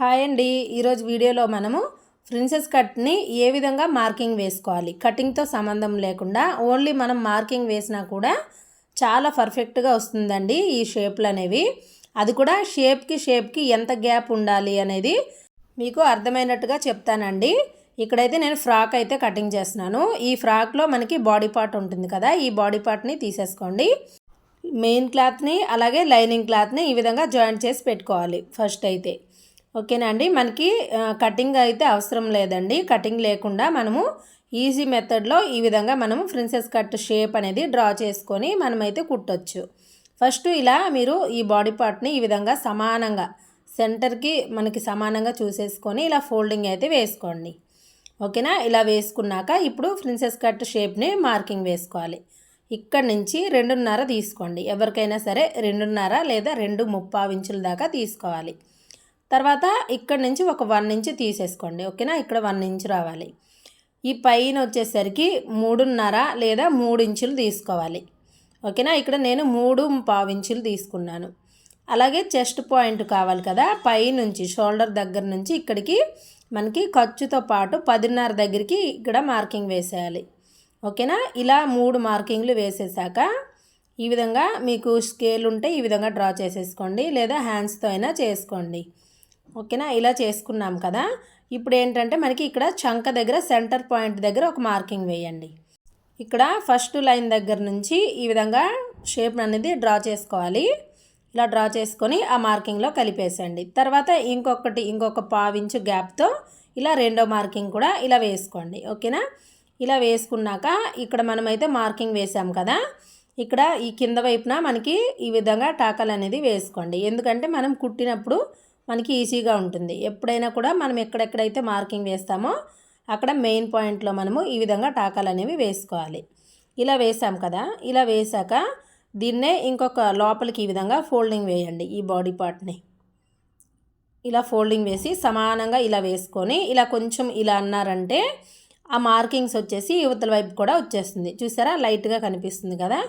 Hi అండి. ఈరోజు వీడియోలో మనము ప్రిన్సెస్ కట్ని ఏ విధంగా మార్కింగ్ వేసుకోవాలి? కటింగ్తో సంబంధం లేకుండా ఓన్లీ మనం మార్కింగ్ వేసినా కూడా చాలా పర్ఫెక్ట్గా వస్తుందండి ఈ షేప్లు అనేవి. అది కూడా షేప్కి షేప్కి ఎంత గ్యాప్ ఉండాలి అనేది మీకు అర్థమైనట్టుగా చెప్తానండి. ఇక్కడైతే నేను ఫ్రాక్ అయితే కటింగ్ చేస్తున్నాను. ఈ ఫ్రాక్లో మనకి బాడీ పార్ట్ ఉంటుంది కదా ఈ బాడీ పార్ట్ని తీసేసుకోండి. మెయిన్ క్లాత్ని అలాగే లైనింగ్ క్లాత్ని ఈ విధంగా జాయింట్ చేసి పెట్టుకోవాలి ఫస్ట్ అయితే. ఓకేనా అండి? మనకి కటింగ్ అయితే అవసరం లేదండి. కటింగ్ లేకుండా మనము ఈజీ మెథడ్లో ఈ విధంగా మనము ప్రిన్సెస్ కట్ షేప్ అనేది డ్రా చేసుకొని మనమైతే కుట్టొచ్చు. ఫస్ట్ ఇలా మీరు ఈ బాడీ పార్ట్ని ఈ విధంగా సమానంగా సెంటర్కి మనకి సమానంగా చూసేసుకొని ఇలా ఫోల్డింగ్ అయితే వేసుకోండి. ఓకేనా? ఇలా వేసుకున్నాక ఇప్పుడు ప్రిన్సెస్ కట్ షేప్ని మార్కింగ్ వేసుకోవాలి. ఇక్కడ నుంచి రెండున్నర తీసుకోండి. ఎవరికైనా సరే రెండున్నర లేదా రెండు ముప్పావు ఇంచుల దాకా తీసుకోవాలి. తర్వాత ఇక్కడ నుంచి ఒక వన్ ఇంచ్ తీసేసుకోండి ఓకేనా? ఇక్కడ వన్ ఇంచ్ రావాలి. ఈ పైన వచ్చేసరికి మూడున్నర లేదా మూడు ఇంచులు తీసుకోవాలి ఓకేనా? ఇక్కడ నేను మూడు పావు ఇంచులు తీసుకున్నాను. అలాగే చెస్ట్ పాయింట్ కావాలి కదా పై నుంచి షోల్డర్ దగ్గర నుంచి ఇక్కడికి మనకి ఖర్చుతో పాటు పదిన్నర దగ్గరికి ఇక్కడ మార్కింగ్ వేసేయాలి ఓకేనా? ఇలా మూడు మార్కింగ్లు వేసేసాక ఈ విధంగా మీకు స్కేల్ ఉంటే ఈ విధంగా డ్రా చేసేసుకోండి లేదా హ్యాండ్స్తో అయినా చేసుకోండి. ఓకేనా? ఇలా చేసుకున్నాం కదా. ఇప్పుడు ఏంటంటే మనకి ఇక్కడ చంక దగ్గర సెంటర్ పాయింట్ దగ్గర ఒక మార్కింగ్ వేయండి. ఇక్కడ ఫస్ట్ లైన్ దగ్గర నుంచి ఈ విధంగా షేప్ అనేది డ్రా చేసుకోవాలి. ఇలా డ్రా చేసుకొని ఆ మార్కింగ్లో కలిపేసండి తర్వాత ఇంకొకటి ఇంకొక పావించు గ్యాప్తో ఇలా రెండో మార్కింగ్ కూడా ఇలా వేసుకోండి. ఓకేనా? ఇలా వేసుకున్నాక ఇక్కడ మనమైతే మార్కింగ్ వేసాం కదా. ఇక్కడ ఈ కింద వైపున మనకి ఈ విధంగా టాకల్ అనేది వేసుకోండి. ఎందుకంటే మనం కుట్టినప్పుడు మనకి ఈజీగా ఉంటుంది. ఎప్పుడైనా కూడా మనం ఎక్కడెక్కడైతే మార్కింగ్ వేస్తామో అక్కడ మెయిన్ పాయింట్లో మనము ఈ విధంగా టాకాలు అనేవి వేసుకోవాలి. ఇలా వేసాం కదా ఇలా వేసాక దీన్నే ఇంకొక లోపలికి ఈ విధంగా ఫోల్డింగ్ వేయండి ఈ బాడీ పార్ట్ని. ఇలా ఫోల్డింగ్ వేసి సమానంగా ఇలా వేసుకొని ఇలా కొంచెం ఇలా అన్నారంటే ఆ మార్కింగ్స్ వచ్చేసి యువతల వైపు కూడా వచ్చేస్తుంది. చూసారా? లైట్గా కనిపిస్తుంది కదా?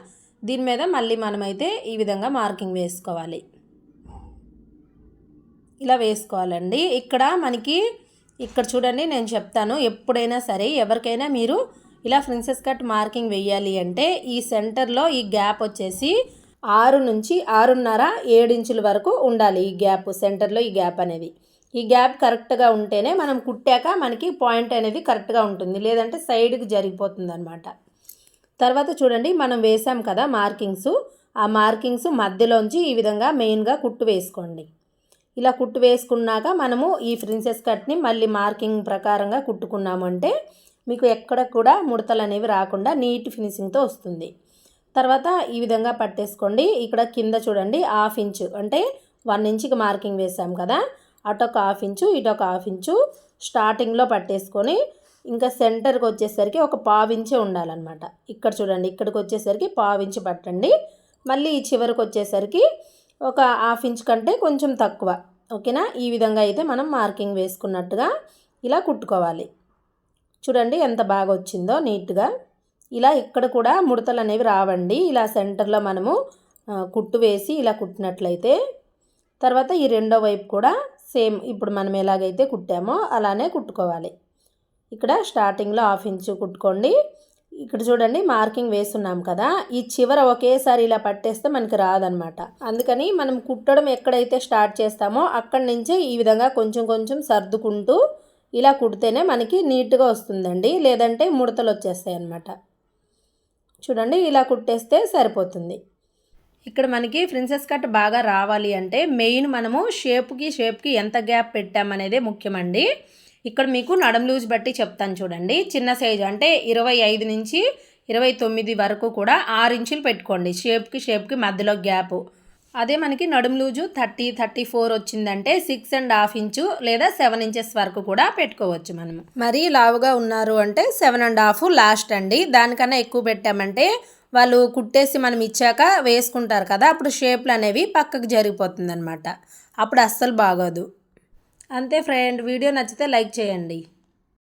దీని మీద మళ్ళీ మనమైతే ఈ విధంగా మార్కింగ్ వేసుకోవాలి. ఇలా వేసుకోవాలండి. ఇక్కడ మనకి ఇక్కడ చూడండి నేను చెప్తాను. ఎప్పుడైనా సరే ఎవరికైనా మీరు ఇలా ప్రిన్సెస్ కట్ మార్కింగ్ వేయాలి అంటే ఈ సెంటర్లో ఈ గ్యాప్ వచ్చేసి ఆరు నుంచి ఆరున్నర ఏడించుల వరకు ఉండాలి ఈ గ్యాప్ సెంటర్లో ఈ గ్యాప్ అనేది. ఈ గ్యాప్ కరెక్ట్గా ఉంటేనే మనం కుట్టాక మనకి పాయింట్ అనేది కరెక్ట్గా ఉంటుంది. లేదంటే సైడ్కి జరిగిపోతుంది అనమాట తర్వాత చూడండి మనం వేసాం కదా మార్కింగ్స్. ఆ మార్కింగ్స్ మధ్యలోంచి ఈ విధంగా మెయిన్గా కుట్టు వేసుకోండి. ఇలా కుట్టు వేసుకున్నాక మనము ఈ ప్రిన్సెస్ కట్ని మళ్ళీ మార్కింగ్ ప్రకారంగా కుట్టుకున్నామంటే మీకు ఎక్కడ కూడా ముడతలు అనేవి రాకుండా నీట్ ఫినిషింగ్తో వస్తుంది. తర్వాత ఈ విధంగా పట్టేసుకోండి. ఇక్కడ కింద చూడండి హాఫ్ ఇంచు అంటే వన్ ఇంచుకి మార్కింగ్ వేసాం కదా. అటొక హాఫ్ ఇంచు ఇటొక హాఫ్ ఇంచు స్టార్టింగ్లో పట్టేసుకొని ఇంకా సెంటర్కి వచ్చేసరికి ఒక పావించే ఉండాలన్నమాట. ఇక్కడ చూడండి ఇక్కడికి వచ్చేసరికి పావించి పట్టండి. మళ్ళీ ఈ చివరికి వచ్చేసరికి ఒక హాఫ్ ఇంచ్ కంటే కొంచెం తక్కువ. ఓకేనా? ఈ విధంగా అయితే మనం మార్కింగ్ వేసుకున్నట్టుగా ఇలా కుట్టుకోవాలి. చూడండి ఎంత బాగా వచ్చిందో నీట్గా. ఇలా ఇక్కడ కూడా ముడతలు అనేవి రావండి. ఇలా సెంటర్లో మనము కుట్టు వేసి ఇలా కుట్టినట్లయితే తర్వాత ఈ రెండో వైపు కూడా సేమ్ ఇప్పుడు మనం ఎలాగైతే కుట్టామో అలానే కుట్టుకోవాలి. ఇక్కడ స్టార్టింగ్లో హాఫ్ ఇంచు కుట్టుకోండి. ఇక్కడ చూడండి మార్కింగ్ వేస్తున్నాం కదా. ఈ చివర ఒకేసారి ఇలా పట్టేస్తే మనకి రాదనమాట. అందుకని మనం కుట్టడం ఎక్కడైతే స్టార్ట్ చేస్తామో అక్కడి నుంచే ఈ విధంగా కొంచెం కొంచెం సర్దుకుంటూ ఇలా కుడితేనే మనకి నీట్గా వస్తుందండి. లేదంటే ముడతలు వచ్చేస్తాయి అన్నమాట. చూడండి ఇలా కుట్టేస్తే సరిపోతుంది. ఇక్కడ మనకి ప్రిన్సెస్ కట్ బాగా రావాలి అంటే మెయిన్ మనము షేప్కి షేప్కి ఎంత గ్యాప్ పెట్టామనేదే ముఖ్యమండి. ఇక్కడ మీకు నడుం లూజ్ బట్టి చెప్తాను చూడండి. చిన్న సైజు అంటే ఇరవై ఐదు నుంచి ఇరవై తొమ్మిది వరకు కూడా ఆరు ఇంచులు పెట్టుకోండి. షేప్కి షేప్కి మధ్యలో గ్యాప్. అదే మనకి నడుము లూజు థర్టీ థర్టీ ఫోర్ వచ్చిందంటే సిక్స్ అండ్ హాఫ్ ఇంచు లేదా సెవెన్ ఇంచెస్ వరకు కూడా పెట్టుకోవచ్చు మనము మరీ లావుగా ఉన్నారు అంటే సెవెన్ అండ్ హాఫ్ లాస్ట్ అండి. దానికన్నా ఎక్కువ పెట్టామంటే వాళ్ళు కుట్టేసి మనం ఇచ్చాక వేసుకుంటారు కదా అప్పుడు షేప్లు అనేవి పక్కకు జరిగిపోతుంది అప్పుడు అస్సలు బాగోదు. అంతే ఫ్రెండ్. వీడియో నచ్చితే లైక్ చేయండి.